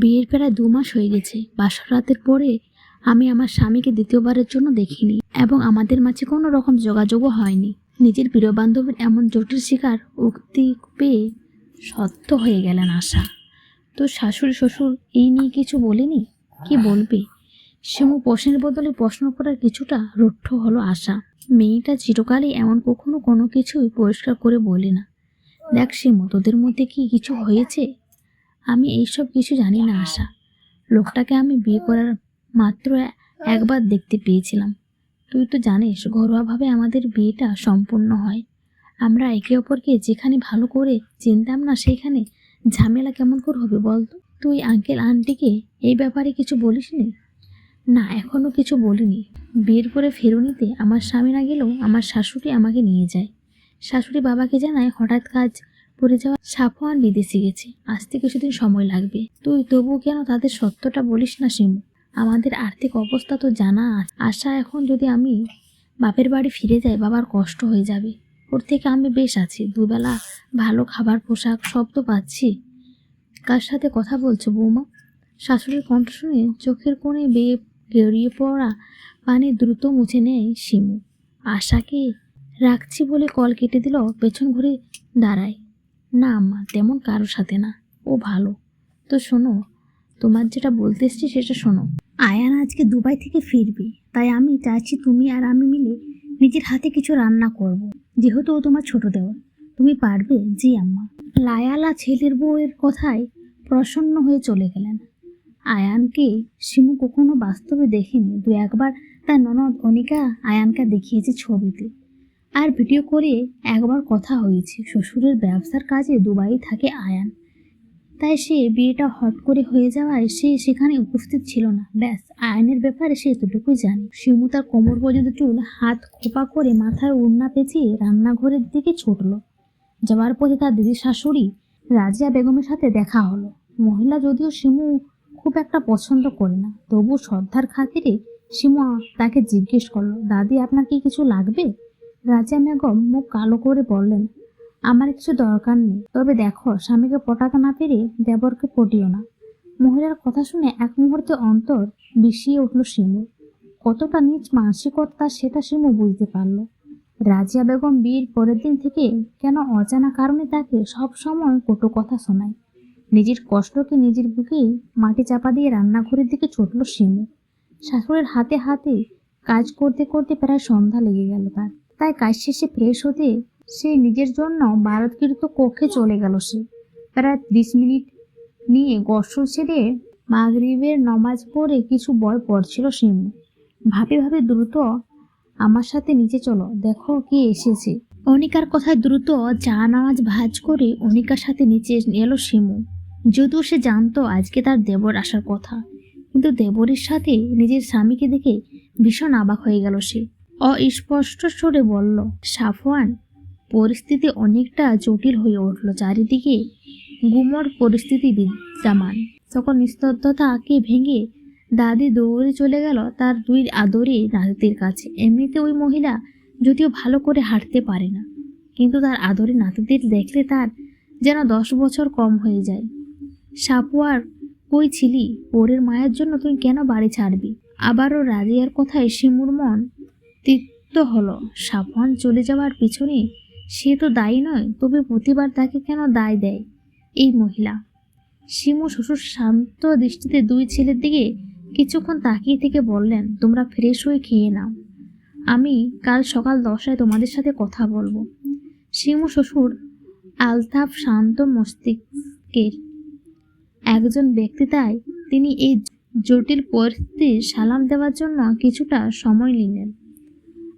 বিয়ের প্রায় দু মাস হয়ে গেছে। বাসর রাতের পরে আমি আমার স্বামীকে দ্বিতীয়বারের জন্য দেখিনি এবং আমাদের মাঝে কোনো রকম যোগাযোগও হয়নি। নিজের প্রিয় বান্ধবীর এমন জটিল শিকার উক্তি পেয়ে সত্য হয়ে গেলেন আশা। তো শাশুড়ি, শ্বশুর এই নিয়ে কিছু বলেনি? কি বলবে? শিমু প্রশ্নের বদলে প্রশ্ন করার কিছুটা রুদ্ধ হলো আশা। মেয়েটা চিরকালই এমন কখনো কোনো কিছুই পরিষ্কার করে বলে না। দেখ শিমু, তোদের মধ্যে কি কিছু হয়েছে? আমি এইসব কিছু জানি না আশা। লোকটাকে আমি বিয়ে করার মাত্র একবার দেখতে পেয়েছিলাম। তুই তো জানিস ঘরোয়াভাবে আমাদের বিয়েটা সম্পূর্ণ হয়। আমরা একে অপরকে যেখানে ভালো করে চিনতাম না সেখানে ঝামেলা কেমন করে হবে বলতো? তুই আঙ্কেল আন্টিকে এই ব্যাপারে কিছু বলিস নি না এখনও কিছু বলিনি। বিয়ের করে ফেরুনিতে আমার স্বামী না গেলেও আমার শাশুড়ি আমাকে নিয়ে যায়। শাশুড়ি বাবাকে জানায় হঠাৎ কাজ পড়ে যাওয়া সাফো আর বিদেশে গেছে। আসতে কিছুদিন সময় লাগবে। তুই তবু কেন তাদের সত্যটা বলিস না, শিমু? আমাদের আর্থিক অবস্থা তো জানা। আশা এখন যদি আমি বাপের বাড়ি ফিরে যাই, বাবার কষ্ট হয়ে যাবে। ওর থেকে আমি বেশ আছি। দুবেলা ভালো খাবার, পোশাক সব তো পাচ্ছি। কার সাথে কথা বলছো বৌমা? শাশুড়ির কণ্ঠ শুনে চোখের কোণে বেয়ে গড়িয়ে পড়া পানি দ্রুত মুছে নেয় শিমু। আশাকে রাখছি বলে কল কেটে দিল, পেছন ঘুরে দাঁড়ায়। না আম্মা তেমন কারোর সাথে না। ও ভালো। তো শোনো, তোমার যেটা বলতে এসছি সেটা শোনো। আয়ান আজকে দুবাই থেকে ফিরবে, তাই আমি চাইছি তুমি আর আমি মিলে নিজের হাতে কিছু রান্না করব। যেহেতু ও তোমার ছোট দেওয়া তুমি পারবে? জি আম্মা। লায়ালা ছেলের বউয়ের কথায় প্রসন্ন হয়ে চলে গেলেন। আয়ানকে শিমু কখনো বাস্তবে দেখেনি। দু একবার তার ননদ অনিকা আয়ানকে দেখিয়েছে ছবিতে। আর ভিডিও করে একবার কথা হয়েছে। শ্বশুরের ব্যবসার কাজে দুবাই থাকে আয়ান। তাই সে বিয়েটা হট করে হয়ে যাওয়ায় সে সেখানে উপস্থিত ছিল না। ব্যাস, আয়নের ব্যাপারে সে এতটুকুই জানে। শিমু তার কোমর পর্যন্ত চুল, হাত খোপা করে মাথায় ওড়না পেঁচিয়ে রান্নাঘরের দিকে ছুটল। যাওয়ার পথে তার দিদি শাশুড়ি রাজিয়া বেগমের সাথে দেখা হলো। মহিলা যদিও শিমু খুব একটা পছন্দ করে না, তবু শ্রদ্ধার খাতিরে শিমু তাকে জিজ্ঞেস করল, দাদি, আপনার কি কিছু লাগবে? রাজিয়া বেগম মুখ কালো করে বললেন, আমার কিছু দরকার নেই। তবে দেখো, স্বামীকে পটাতে না পেরে দেবরকে পটিও না। মহিলার কথা শুনে এক মুহূর্তে অন্তর বিষিয়ে উঠল শিমু। কতটা নিজ মানসিকতা সেটা শিমু বুঝতে পারল। রাজিয়া বেগম বিয়ের পরের দিন থেকে কেন অজানা কারণে তাকে সব সময় কটু কথা শোনায়। নিজের কষ্টকে নিজের বুকেই মাটি চাপা দিয়ে রান্নাঘরের দিকে ছুটল শিমু। শাশুড়ির হাতে হাতে কাজ করতে করতে প্রায় সন্ধ্যা লেগে গেল তার। তাই কাজ শেষে ফ্রেশ হতে সে নিজের জন্য ভারতকৃত কক্ষে চলে গেল সে। প্রায় ত্রিশ মিনিট নিয়ে গোসল ছেড়ে মাগরিবের নমাজ পড়ে কিছু বয় পড়ছিল শিমু। ভাবে ভাবে, দ্রুত আমার সাথে নিচে চলো, দেখো কে এসেছে। অনিকার কথায় দ্রুত চা নামাজ ভাজ করে অনিকার সাথে নিচে এলো শিমু। যদিও সে জানতো আজকে তার দেবর আসার কথা, কিন্তু দেবরের সাথে নিজের স্বামীকে দেখে ভীষণ অবাক হয়ে গেল সে। অস্পষ্ট স্বরে বলল, সাফওয়ান, পরিস্থিতি অনেকটা জটিল হয়ে উঠল। চারিদিকে গুমর পরিস্থিতি বিদ্যমান। তখন নিস্তব্ধতাকে ভেঙে দাদি দৌড়ে চলে গেল তার দুই আদরে নাতির কাছে। এমনিতে ওই মহিলা যদিও ভালো করে হাঁটতে পারে না, কিন্তু তার আদরে নাতিদের দেখলে তার যেন দশ বছর কম হয়ে যায়। সাপুয়ার কই ছিলি? ওরের মায়ের জন্য তুই কেন বাড়ি ছাড়বি? আবারও রাজিয়ার কথায় শিমুর মন তিক্ত হলো। সাফওয়ান চলে যাওয়ার পিছনে সে তো দায়ী নয়, তবে প্রতিবার তাকে কেন দায় দেয় এই মহিলা? শিমু শ্বশুর শান্ত দৃষ্টিতে দুই ছেলের দিকে কিছুক্ষণ তাকিয়ে থেকে বললেন, তোমরা ফ্রেশ হয়ে খেয়ে নাও। আমি কাল সকাল দশটায় তোমাদের সাথে কথা বলব। শিমু শ্বশুর আলতাফ শান্ত মস্তিষ্কের একজন ব্যক্তি, তাই তিনি এই জটিল পরিস্থিতির সালাম দেওয়ার জন্য কিছুটা সময় নিলেন।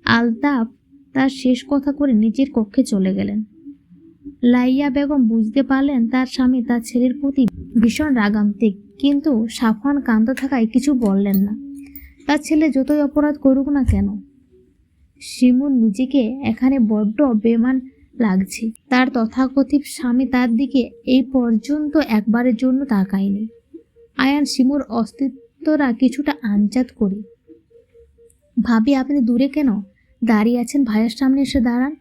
আলতাফ তার শেষ কথা করে নিজের কক্ষে চলে গেলেন। লাইয়া বেগম বুঝতে পারলেন তার স্বামী তার ছেলের প্রতি ভীষণ রাগান্তিক কিন্তু সাফান কান্ত থাকায় কিছু বললেন না। তার ছেলে যতই অপরাধ করুক না কেন, শিমুর নিজেকে এখানে বড্ড বেমান লাগছে। তার তথাকথিত স্বামী তার দিকে এই পর্যন্ত একবারের জন্য তাকায়নি। আয়ান শিমুর অস্তিত্বরা কিছুটা আঞ্জাত করে। ভাবি, আপনি দূরে কেন? দাঁড়িয়ে আছেন ভাইয়ের সামনে এসে দাঁড়ান।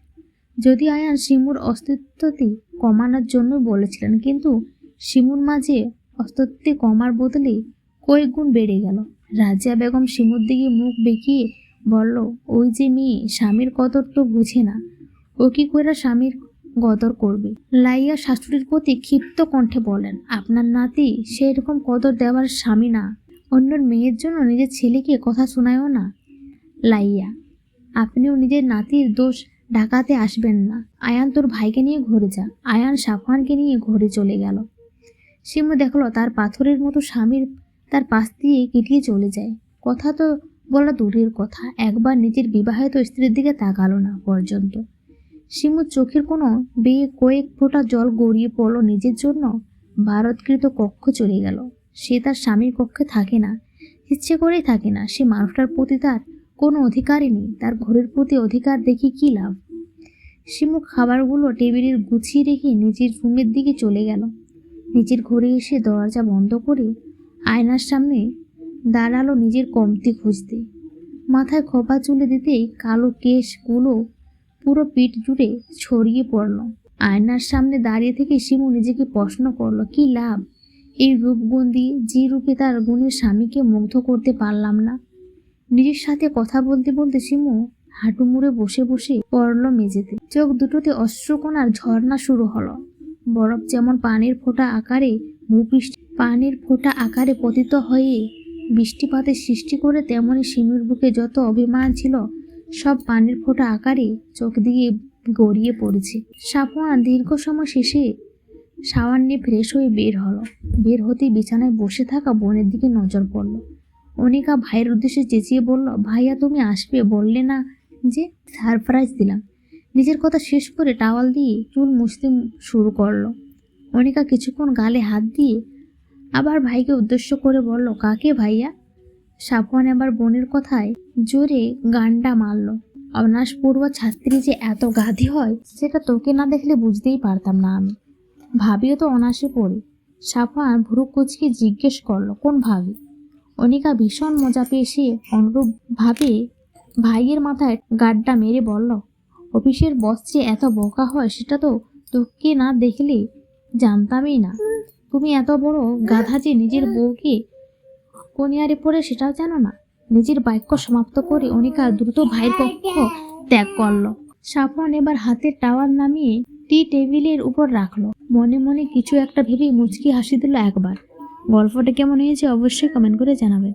যদি আয়ান শিমুর অস্তিত্বটি কমানোর জন্য বলেছিলেন, কিন্তু শিমুর মাঝে অস্তিত্বে কমার বদলে কয়েক গুণ বেড়ে গেল। রাজিয়া বেগম শিমুর দিকে মুখ বেঁকিয়ে বলল, ওই যে মেয়ে, স্বামীর কদর তো বুঝে না। ও কি করে স্বামীর কদর করবে? লাইয়া শাশুড়ির প্রতি ক্ষিপ্ত কণ্ঠে বলেন, আপনার নাতি সেরকম কদর দেওয়ার স্বামী না। অন্যর মেয়ের জন্য নিজের ছেলেকে কথা শোনায়ও না। লাইয়া আপনিও নিজের নাতির দোষ ঢাকাতে আসবেন না। আয়ান তোর ভাইকে নিয়ে ঘুরে যা। আয়ান সাফওয়ানকে নিয়ে ঘরে চলে গেল। শিমু দেখল তার পাথরের মতো স্বামীর তার পাশ দিয়ে কেটিয়ে চলে যায়। কথা তো বলা দূরের কথা। একবার নিজের বিবাহিত স্ত্রীর দিকে তাকালো না পর্যন্ত। শিমুর চোখের কোনো বেয়ে কয়েক ফোঁটা জল গড়িয়ে পড়ল নিজের জন্য। ভারতকৃত কক্ষ চলে গেল। সে তার স্বামীর কক্ষে থাকে না। ইচ্ছে করেই থাকে না। সে মানুষটার প্রতি তার কোনো অধিকারই নেই। তার ঘরের প্রতি অধিকার দেখে কী লাভ? শিমু খাবারগুলো টেবিলের গুছিয়ে রেখে নিজের রুমের দিকে চলে গেল। নিজের ঘরে এসে দরজা বন্ধ করে আয়নার সামনে দাঁড়াল নিজের কমতি খুঁজতে। মাথায় খোপা চুলে দিতেই কালো কেশগুলো পুরো পিঠ জুড়ে ছড়িয়ে পড়ল। আয়নার সামনে দাঁড়িয়ে থেকে শিমু নিজেকে প্রশ্ন করল, কি লাভ? এই রূপগুণ দিয়ে যে রূপে তার গুণের স্বামীকে মুগ্ধ করতে পারলাম না। নিজের সাথে কথা বলতে বলতে শিমু হাঁটু মুড়ে বসে বসে পড়ল মেঝেতে। চোখ দুটোতে অশ্রুকণার ঝর্ণা শুরু হলো। বরফ যেমন পানির ফোঁটা আকারে ভূপৃষ্ঠ পানির ফোঁটা আকারে পতিত হয়ে বৃষ্টিপাতের সৃষ্টি করে তেমনি শিমুর বুকে যত অভিমান ছিল, সব পানির ফোঁটা আকারে চোখ দিয়ে গড়িয়ে পড়েছে। সাপোয়ান দীর্ঘ সময় শেষে সাওয়ার নিয়ে ফ্রেশ হয়ে বের হলো। বের হতেই বিছানায় বসে থাকা বোনের দিকে নজর পড়ল। অনিকা ভাইয়ের উদ্দেশ্যে চেঁচিয়ে বলল, ভাইয়া, তুমি আসবে? বললে না যে, সারপ্রাইজ দিলাম। নিজের কথা শেষ করে টাওয়াল দিয়ে চুল মুছতে শুরু করল। অনিকা কিছুক্ষণ গালে হাত দিয়ে আবার ভাইকে উদ্দেশ্য করে বলল, কাকে ভাইয়া? সাফওয়ান এবার বোনের কথায় জোরে গান্ডা মারল। অনাস পড়ুয়া ছাত্রী যে এত গাধি হয়, সেটা তোকে না দেখলে বুঝতেই পারতাম না আমি। ভাবিও তো অনাসে পড়ে। সাফওয়ান ভুরু কুচকে জিজ্ঞেস করল, কোন ভাবি? অনিকা ভীষণ মজা পেয়ে সে অনুরূপ ভাবে ভাইয়ের মাথায় গাড্ডা মেরে বলল, অফিসের বস যে এত বোকা হয় সেটা তো তোকে না দেখলে জানতামই না। তুমি এত বড় গাধা যে নিজের বউকে কনিয়ারে পড়ে সেটাও জানো না? নিজের বাক্য সমাপ্ত করে অনিকা দ্রুত ভাইয়ের কক্ষ ত্যাগ করল। সাফন এবার হাতের টাওয়ার নামিয়ে টি টেবিলের উপর রাখল। মনে মনে কিছু একটা ভেবে মুচকি হাসি দিল একবার। গল্পটা কেমন হয়েছে অবশ্যই কমেন্ট করে জানাবেন